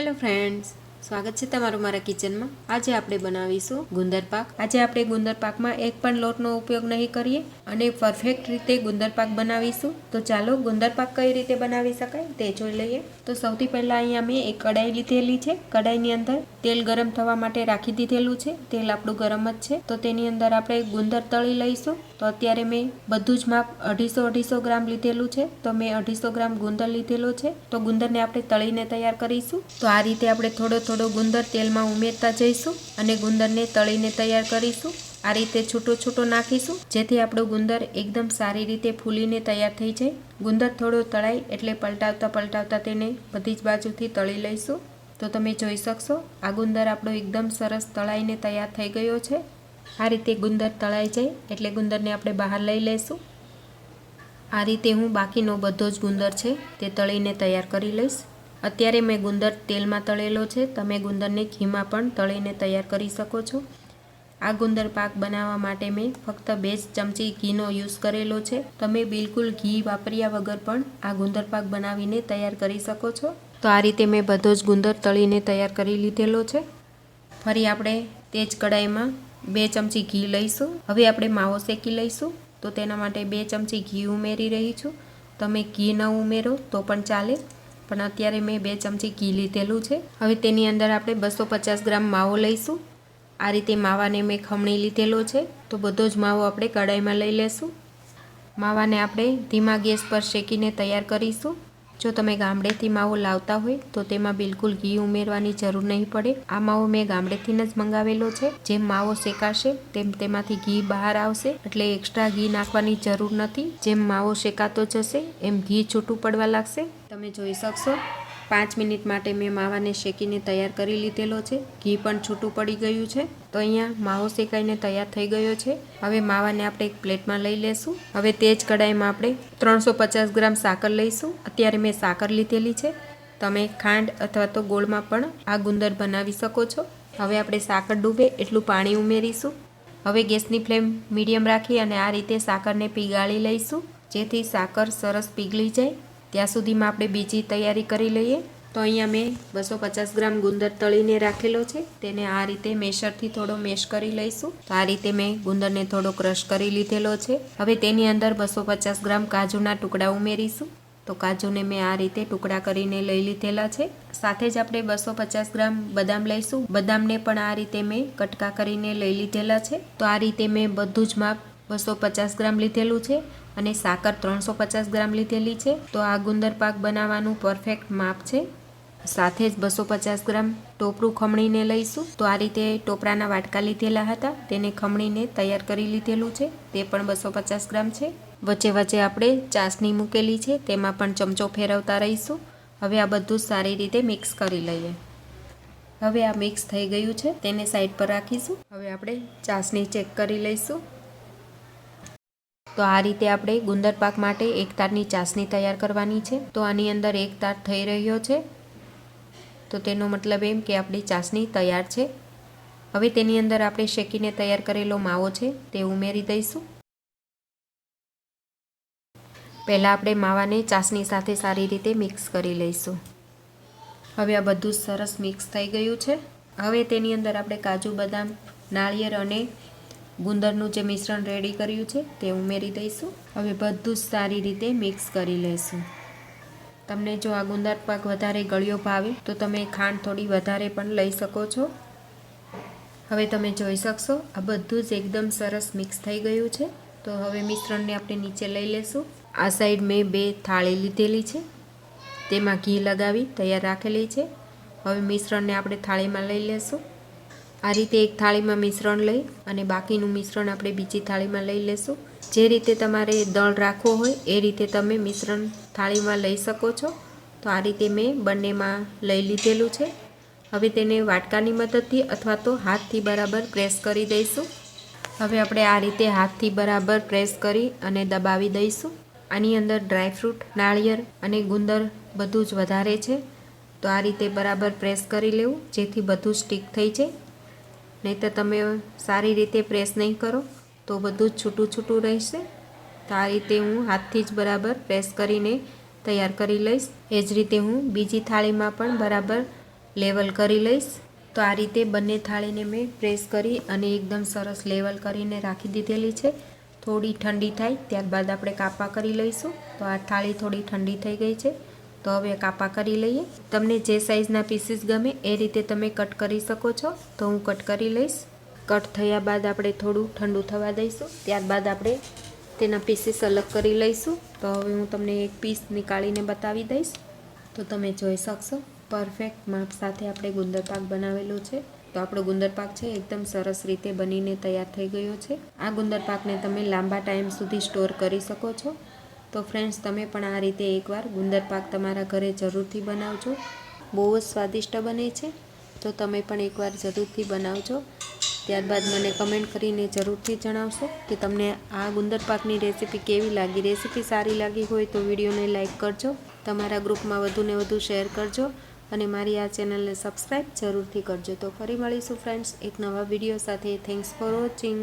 Hello friends સ્વાગત છે તમારું મારા કિચનમાં. આજે આપણે બનાવીશું ગુંદર પાક. આજે આપણે ગુંદર પાકમાં એક પણ લોટનો ઉપયોગ નહીં કરીએ અને પરફેક્ટ રીતે ગુંદર પાક બનાવીશું. તો ચાલો ગુંદર પાક કઈ રીતે બનાવી શકાય તે જોઈ લઈએ. તો સૌથી પહેલાં અહીંયા મેં એક કડાઈ લીધેલી છે. કડાઈની અંદર તેલ ગરમ થવા માટે રાખી દીધેલું છે. તેલ આપણું ગરમ જ છે. તો તેની અંદર આપણે ગુંદર તળી લઈશું. તો અત્યારે મેં બધું જ માપ અઢીસો અઢીસો ગ્રામ લીધેલું છે. તો મેં અઢીસો ગ્રામ ગુંદર લીધેલો છે. તો ગુંદરને આપણે તળીને તૈયાર કરીશું. તો આ રીતે આપણે થોડો થોડો ગુંદર તેલમાં ઉમેરતા જઈશું અને ગુંદરને તળીને તૈયાર કરીશું. આ રીતે છૂટો છૂટો નાખીશું, જેથી આપણો ગુંદર એકદમ સારી રીતે ફૂલીને તૈયાર થઈ જાય. ગુંદર થોડો તળાય એટલે પલટાવતા પલટાવતા તેને બધી જ બાજુથી તળી લઈશું. તો તમે જોઈ શકશો, આ ગુંદર આપણો એકદમ સરસ તળાઈને તૈયાર થઈ ગયો છે. આ રીતે ગુંદર તળાઈ જાય એટલે ગુંદરને આપણે બહાર લઈ લઈશું. આ રીતે હું બાકીનો બધો જ ગુંદર છે તે તળીને તૈયાર કરી લઈશ. અત્યારે મેં ગુંદર તેલમાં તળેલો છે. તમે ગુંદરને ઘીમાં પણ તળીને તૈયાર કરી શકો છો. આ ગુંદર પાક બનાવવા માટે મેં ફક્ત બે ચમચી ઘીનો યુઝ કરેલો છે. તમે બિલકુલ ઘી વાપર્યા વગર પણ આ ગુંદર પાક બનાવીને તૈયાર કરી શકો છો. તો આ રીતે મેં બધો જ ગુંદર તળીને તૈયાર કરી લીધેલો છે. ફરી આપણે તે જ કડાઈમાં બે ચમચી ઘી લઈશું. હવે આપણે માવો શેકી લઈશું. તો તેના માટે બે ચમચી ઘી ઉમેરી રહી છું. તમે ઘી ન ઉમેરો તો પણ ચાલે. પણ અત્યારે મેં બે ચમચી ઘી લીધેલું છે. હવે તેની અંદર આપણે બસો પચાસ ગ્રામ માવો લઈશું. આ રીતે માવાને મેં ખમણી લીધેલો છે. તો બધો જ માવો આપણે કડાઈમાં લઈ લેશું. માવાને આપણે ધીમા ગેસ પર શેકીને તૈયાર કરીશું. જો તમે ગામડેથી માવો લાવતા હોય, તો તેમાં બિલકુલ ઘી ઉમેરવાની જરૂર નહીં પડે. આ માવો મેં ગામડેથી જ મંગાવેલો છે. જેમ માવો શેકાશે, તેમ તેમાંથી ઘી બહાર આવશે. એટલે એક્સ્ટ્રા ઘી નાખવાની જરૂર નથી. જેમ માવો શેકાતો જશે, એમ ઘી છૂટું પડવા લાગશે. તમે જોઈ શકશો. પાંચ મિનિટ માટે મેં માવાને શેકીને તૈયાર કરી લીધેલો છે. ઘી પણ છૂટું પડી ગયું છે. તો અહીંયા માવો શેકાઈને તૈયાર થઈ ગયો છે. હવે માવાને આપણે એક પ્લેટમાં લઈ લેશું. હવે તે જ કડાઈમાં આપણે ત્રણસો પચાસ ગ્રામ સાકર લઈશું. અત્યારે મેં સાકર લીધેલી છે. તમે ખાંડ અથવા તો ગોળમાં પણ આ ગુંદર બનાવી શકો છો. હવે આપણે સાકર ડૂબે એટલું પાણી ઉમેરીશું. હવે ગેસની ફ્લેમ મીડિયમ રાખી અને આ રીતે સાકરને પીગાળી લઈશું. જેથી સાકર સરસ પીગળી જાય. ત્યાં સુધીમાં આપણે બીજી તૈયારી કરી લઈએ. તો અહીંયા મેં બસો પચાસ ગ્રામ ગુંદર તળીને રાખેલો છે. તેને આ રીતે મેશરથી થોડો મેશ કરી લઈશું. તો આ રીતે મેં ગુંદરને થોડો ક્રશ કરી લીધેલો છે. હવે તેની અંદર બસો પચાસ ગ્રામ કાજુના ટુકડા ઉમેરીશું. તો કાજુને મેં આ રીતે ટુકડા કરીને લઈ લીધેલા છે. સાથે જ આપણે બસો પચાસ ગ્રામ બદામ લઈશું. બદામને પણ આ રીતે મેં કટકા કરીને લઈ લીધેલા છે. તો આ રીતે મેં બધું જ માપ બસો પચાસ ગ્રામ લીધેલું છે અને સાકર ત્રણસો પચાસ ગ્રામ લીધેલી છે. તો આ ગુંદર પાક બનાવવાનું પરફેક્ટ માપ છે. સાથે જ બસો પચાસ ગ્રામ ટોપરું ખમણીને લઈશું. તો આ રીતે ટોપરાના વાટકા લીધેલા હતા. તેને ખમણીને તૈયાર કરી લીધેલું છે. તે પણ બસો પચાસ ગ્રામ છે. વચ્ચે વચ્ચે આપણે ચાસણી મૂકેલી છે. તેમાં પણ ચમચો ફેરવતા રહીશું. હવે આ બધું સારી રીતે મિક્સ કરી લઈએ. હવે આ મિક્સ થઈ ગયું છે. તેને સાઈડ પર રાખીશું. હવે આપણે ચાસણી ચેક કરી લઈશું. તો આ રીતે આપણે ગુંદર પાક માટે એક તારની ચાસણી તૈયાર કરવાની છે. તો આની અંદર એક તાર થઈ રહ્યો છે. તો તેનો મતલબ એમ કે આપણી ચાસણી તૈયાર છે. હવે તેની અંદર આપણે શેકીને તૈયાર કરેલો માવો છે તે ઉમેરી દઈશું. પહેલાં આપણે માવાને ચાસણી સાથે સારી રીતે મિક્સ કરી લઈશું. હવે આ બધું સરસ મિક્સ થઈ ગયું છે. હવે તેની અંદર આપણે કાજુ બદામ, નાળિયેર અને ગુંદરનું જે મિશ્રણ રેડી કર્યું છે તે ઉમેરી દઈશું. હવે બધું જ સારી રીતે મિક્સ કરી લઈશું તમને જો આ ગુંદર પાક વધારે ગળ્યો ભાવે, તો તમે ખાંડ થોડી વધારે પણ લઈ શકો છો. હવે તમે જોઈ શકશો, આ બધું જ એકદમ સરસ મિક્સ થઈ ગયું છે. તો હવે મિશ્રણને આપણે નીચે લઈ લેશું. આ સાઈડ મેં બે થાળી લીધેલી છે. તેમાં ઘી લગાવી તૈયાર રાખેલી છે. હવે મિશ્રણને આપણે થાળીમાં લઈ લેશું. આ રીતે એક થાળીમાં મિશ્રણ લઈ અને બાકીનું મિશ્રણ આપણે બીજી થાળીમાં લઈ લેશું. જે રીતે તમારે દળ રાખવો હોય એ રીતે તમે મિશ્રણ થાળીમાં લઈ શકો છો. તો આ રીતે મેં બંનેમાં લઈ લીધેલું છે. હવે તેને વાટકાની મદદથી અથવા તો હાથથી બરાબર પ્રેસ કરી દઈશું. હવે આપણે આ રીતે હાથથી બરાબર પ્રેસ કરી અને દબાવી દઈશું. આની અંદર ડ્રાયફ્રૂટ નાળિયેર અને ગુંદર બધું જ વધારે છે. તો આ રીતે બરાબર પ્રેસ કરી લેવું, જેથી બધું સ્ટીક થઈ જાય. નહીં તો તમે સારી રીતે પ્રેસ નહીં કરો, તો બધું છૂટું છૂટું રહેશે. તો આ રીતે હું હાથથી જ બરાબર પ્રેસ કરીને તૈયાર કરી લઈશ. એ જ રીતે હું બીજી થાળીમાં પણ બરાબર લેવલ કરી લઈશ. તો આ રીતે બંને થાળીને મેં પ્રેસ કરી અને એકદમ સરસ લેવલ કરીને રાખી દીધેલી છે. થોડી ઠંડી થાય, ત્યારબાદ આપણે કાપા કરી લઈશું. તો આ થાળી થોડી ઠંડી થઈ ગઈ છે. તો હવે કાપા કરી લઈએ. તમને જે સાઇઝના પીસીસ ગમે એ રીતે તમે કટ કરી શકો છો. તો હું કટ કરી લઈશ. કટ થયા બાદ આપણે થોડું ઠંડુ થવા દઈશું. ત્યારબાદ આપણે તેના પીસીસ અલગ કરી લઈશું. તો હવે હું તમને એક પીસ નીકાળીને બતાવી દઈશ. તો તમે જોઈ શકશો. પરફેક્ટ માપ સાથે આપણે ગુંદર પાક બનાવેલો છે. તો આપણો ગુંદર પાક છે એકદમ સરસ રીતે બનીને તૈયાર થઈ ગયો છે. આ ગુંદર પાકને તમે લાંબા ટાઈમ સુધી સ્ટોર કરી શકો છો. તો ફ્રેન્ડ્સ તમે પણ આ રીતે એકવાર ગુંદર પાક તમારા ઘરે જરૂરથી બનાવજો. બહુ જ સ્વાદિષ્ટ બને છે. તો તમે પણ એકવાર જરૂરથી બનાવજો. ત્યારબાદ મને કમેન્ટ કરીને જરૂરથી જણાવશો કે તમને આ ગુંદર પાકની રેસીપી કેવી લાગી. રેસીપી સારી લાગી હોય તો વિડીયોને લાઇક કરજો. તમારા ગ્રુપમાં વધુને વધુ શેર કરજો અને મારી આ ચેનલને સબસ્ક્રાઈબ જરૂરથી કરજો. તો ફરી મળીશું ફ્રેન્ડ્સ એક નવા વીડિયો સાથે. Thanks for watching